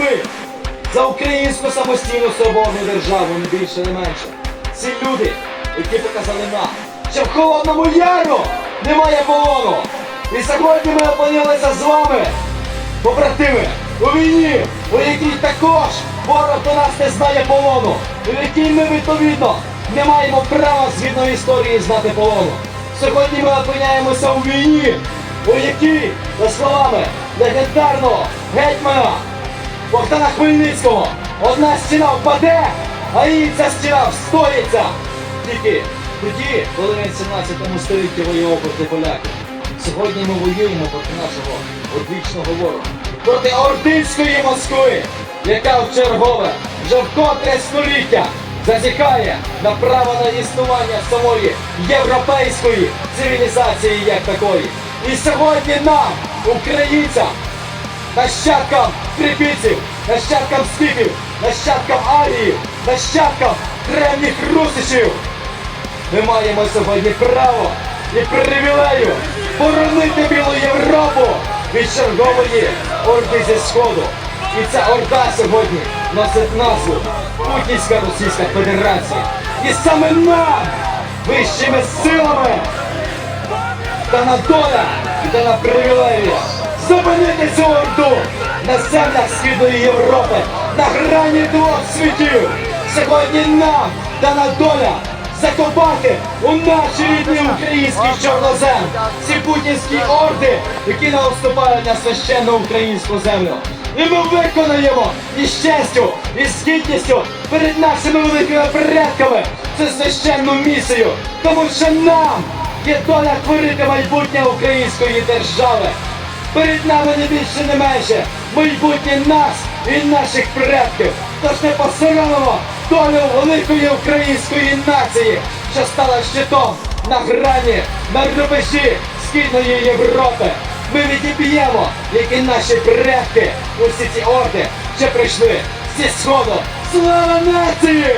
ми за українську самостійну свободну державу, не більше, не менше. Ці люди, які показали нам, що в Холодному Яру немає полону. І сьогодні ми опинилися з вами, побратими, у війні, у якій також ворог до нас не знає полону, у якій ми відповідно не маємо права згідно історії знати полону. Сьогодні ми опиняємося у війні, у якій, за словами легендарного гетьмана Богдана Хмельницького, одна стіна впаде, а інша стіна встоїться. Тільки тоді, коли в 17 столітті воював проти поляків. Сьогодні ми воюємо проти нашого одвічного ворога, проти Ординської Москви, яка в чергове вже в котре століття зазіхає на право на існування самої європейської цивілізації як такої. І сьогодні нам, українцям, нащадкам трипільців, нащадкам скіфів, нащадкам арії, нащадкам древніх русичів. Ми маємо сьогодні право і привілею боронити Білу Європу від чергової орди зі Сходу. І ця орда сьогодні носить назву Путінська Російська Федерація. І саме нам, вищими силами, дана доля і дана привілея зупинити цю орду на землях Східної Європи, на грані двох світів. Сьогодні нам дана доля закопати у наші рідні українські чорнозем ці путінські орди, які наступають на священну українську землю. І ми виконаємо із честю, і з гідністю перед нашими великими предками цю священну місію, тому що нам є доля творити майбутнє української держави. Перед нами не більше не менше майбутнє нас і наших предків. Тож не посоромимо долю великої української нації, що стала щитом на грані, на рубежі Східної Європи. Ми відіб'ємо, як і наші предки, усі ці орди, що прийшли зі сходу. Слава нації!